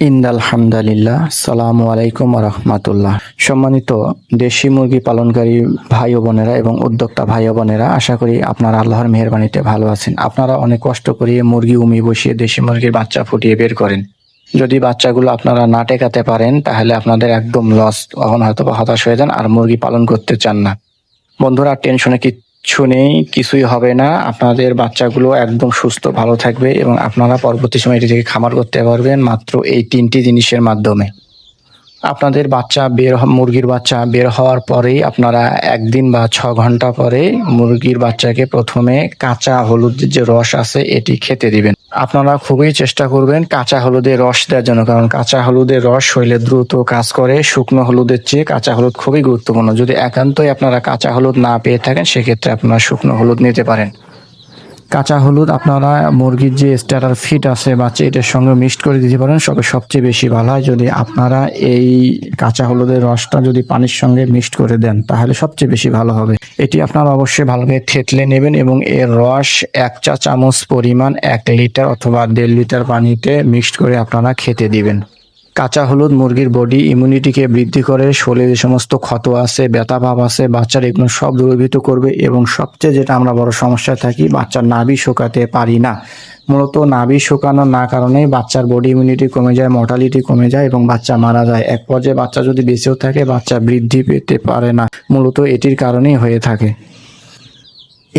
ইন্দালহামদালিল্লাহ, সালামু আলাইকুম রহমাতুল্লাহ। সম্মানিত দেশি মুরগি পালনকারী ভাই বোনেরা এবং উদ্যোক্তা ভাই ও বোনেরা, আশা করি আপনারা আল্লাহর মেহরবানিতে ভালো আছেন। আপনারা অনেক কষ্ট করিয়ে মুরগি উমি বসিয়ে দেশি মুরগির বাচ্চা ফুটিয়ে বের করেন। যদি বাচ্চাগুলো আপনারা না টেকাতে পারেন, তাহলে আপনাদের একদম লস তখন হয়তো হতাশ হয়ে যান আর মুরগি পালন করতে চান না। বন্ধুরা টেনশনে কিচ্ছু নেই, কিছুই হবে না। আপনাদের বাচ্চাগুলো একদম সুস্থ, ভালো থাকবে এবং আপনারা পরবর্তী সময় এটি থেকে খামার করতে পারবেন মাত্র এই তিনটি জিনিসের মাধ্যমে। আপনাদের বাচ্চা বের মুরগির বাচ্চা বের হওয়ার পরেই আপনারা একদিন বা ছ ঘণ্টা পরে মুরগির বাচ্চাকে প্রথমে কাঁচা হলুদ যে রস আছে, এটি খেতে দিবেন। আপনারা খুবই চেষ্টা করবেন কাঁচা হলুদের রস দেওয়ার জন্য, কারণ কাঁচা হলুদের রস শরীরে দ্রুত কাজ করে, শুকনো হলুদের চেয়ে কাঁচা হলুদ খুবই গুরুত্বপূর্ণ। যদি একান্তই আপনারা কাঁচা হলুদ না পেয়ে থাকেন, সেক্ষেত্রে আপনারা শুকনো হলুদ নিতে পারেন। কাঁচা হলুদ আপনারা মুরগির যে স্টার্টার ফিট আছে বাচ্চা এটার সঙ্গে মিক্সড করে দিতে পারেন, সবে সবচেয়ে বেশি ভালো হয়। যদি আপনারা এই কাঁচা হলুদের রসটা যদি পানির সঙ্গে মিক্সড করে দেন, তাহলে সবচেয়ে বেশি ভালো হবে। এটি আপনারা অবশ্যই ভালোভাবে থেতলে নেবেন এবং এর রস এক চা চামচ পরিমাণ এক লিটার অথবা দেড় লিটার পানিতে মিক্সড করে আপনারা খেতে দিবেন। কাঁচা হলুদ মুরগির বডি ইমিউনিটিকে বৃদ্ধি করে, শরীরে যে সমস্ত ক্ষত আছে, ব্যথা ভাব আছে, বাচ্চার এগুলো সব দূরীভূত করবে এবং সবচেয়ে যেটা আমরা বড় সমস্যায় থাকি, বাচ্চার নাভি শোকাতে পারি না। মূলত নাভি শুকানোর না কারণে বাচ্চার বডি ইমিউনিটি কমে যায় মর্টালিটি কমে যায় এবং বাচ্চা মারা যায়। এক পর্যায়ে বাচ্চা যদি বেঁচেও থাকে, বাচ্চা বৃদ্ধি পেতে পারে না। মূলত এটির কারণেই হয়ে থাকে।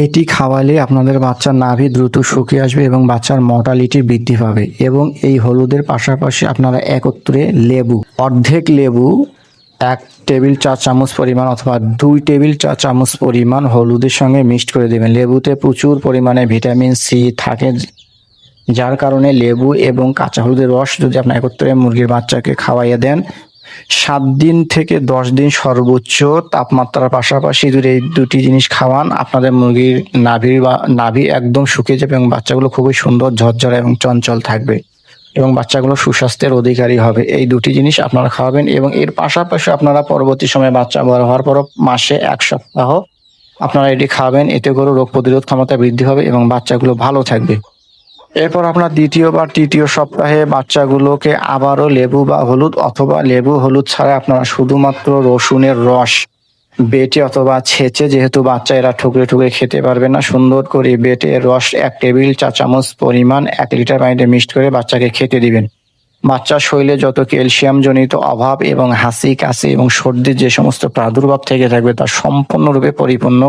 এটি খাওয়ালে আপনাদের বাচ্চার নাভি দ্রুত শুকিয়ে আসবে এবং বাচ্চার মর্টালিটি বৃদ্ধি পাবে এবং এই হলুদের পাশাপাশি আপনারা একত্রে লেবু, অর্ধেক লেবু, এক টেবিল চা চামচ পরিমাণ অথবা দুই টেবিল চা চামচ পরিমাণ হলুদের সঙ্গে মিক্সড করে দেবেন। লেবুতে প্রচুর পরিমাণে ভিটামিন সি থাকে, যার কারণে লেবু এবং কাঁচা হলুদের রস যদি আপনি একত্রে মুরগির বাচ্চাকে খাওয়াইয়ে দেন সাত দিন থেকে দশ দিন সর্বোচ্চ তাপমাত্রার পাশাপাশি যদি এই দুটি জিনিস খাওয়ান, আপনাদের মুরগির নাভির বা নাভি একদম শুকিয়ে যাবে এবং বাচ্চাগুলো খুবই সুন্দর, ঝরঝরা এবং চঞ্চল থাকবে এবং বাচ্চাগুলো সুস্বাস্থ্যের অধিকারী হবে। এই দুটি জিনিস আপনারা খাওয়াবেন এবং এর পাশাপাশি আপনারা পরবর্তী সময়ে বাচ্চা বড় হওয়ার পর মাসে এক সপ্তাহ আপনারা এটি খাবেন এতে করে রোগ প্রতিরোধ ক্ষমতা বৃদ্ধি হবে এবং বাচ্চাগুলো ভালো থাকবে। এরপর আপনার দ্বিতীয় বা তৃতীয় সপ্তাহে বাচ্চাগুলোকে আবারও লেবু বা হলুদ অথবা লেবু হলুদ ছাড়া আপনারা শুধুমাত্র রসুনের রস, বেটে অথবা ছেঁচে, যেহেতু বাচ্চা এরা ঠুকরে ঠুকরে খেতে পারবে না, সুন্দর করে বেটে রস এক টেবিল চা চামচ পরিমাণ এক লিটার পানিতে মিক্সড করে বাচ্চাকে খেতে দিবেন। বাচ্চার শরীরে যত ক্যালসিয়াম জনিত অভাব এবং হাসি কাশি এবং সর্দির যে সমস্ত প্রাদুর্ভাব থেকে থাকবে তা সম্পূর্ণরূপে পরিপূর্ণ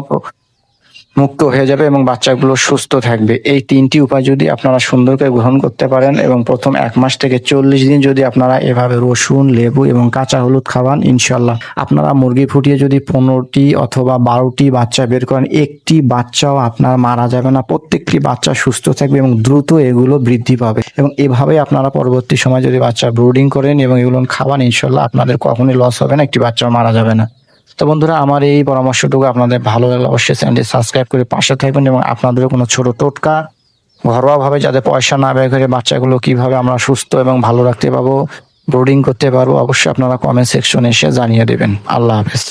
মুক্ত হয়ে যাবে এবং বাচ্চাগুলো সুস্থ থাকবে। এই তিনটি উপায় যদি আপনারা সুন্দর করে গ্রহণ করতে পারেন এবং প্রথম এক মাস থেকে চল্লিশ দিন যদি আপনারা এভাবে রসুন, লেবু এবং কাঁচা হলুদ খাওয়ান ইনশাল্লাহ আপনারা মুরগি ফুটিয়ে যদি পনেরোটি অথবা বারোটি বাচ্চা বের করেন, একটি বাচ্চাও আপনার মারা যাবে না। প্রত্যেকটি বাচ্চা সুস্থ থাকবে এবং দ্রুত এগুলো বৃদ্ধি পাবে। এবং এভাবে আপনারা পরবর্তী সময় যদি বাচ্চা ব্রুডিং করেন এবং এগুলো খাওয়ান ইনশাল্লাহ আপনাদের কখনোই লস হবে না, একটি বাচ্চাও মারা যাবে না। তো বন্ধুরা, আমার এই পরামর্শটুকু আপনাদের ভালো লাগলে অবশ্যই চ্যানেলটি সাবস্ক্রাইব করে পাশে থাকবেন এবং আপনাদেরও কোনো ছোট টোটকা ঘরোয়াভাবে যাতে পয়সা না ব্যয় করে বাচ্চাগুলো কীভাবে আমরা সুস্থ এবং ভালো রাখতে পারব ব্রোডিং করতে পারব, অবশ্যই আপনারা কমেন্ট সেকশনে এসে জানিয়ে দেবেন। আল্লাহ হাফেজ।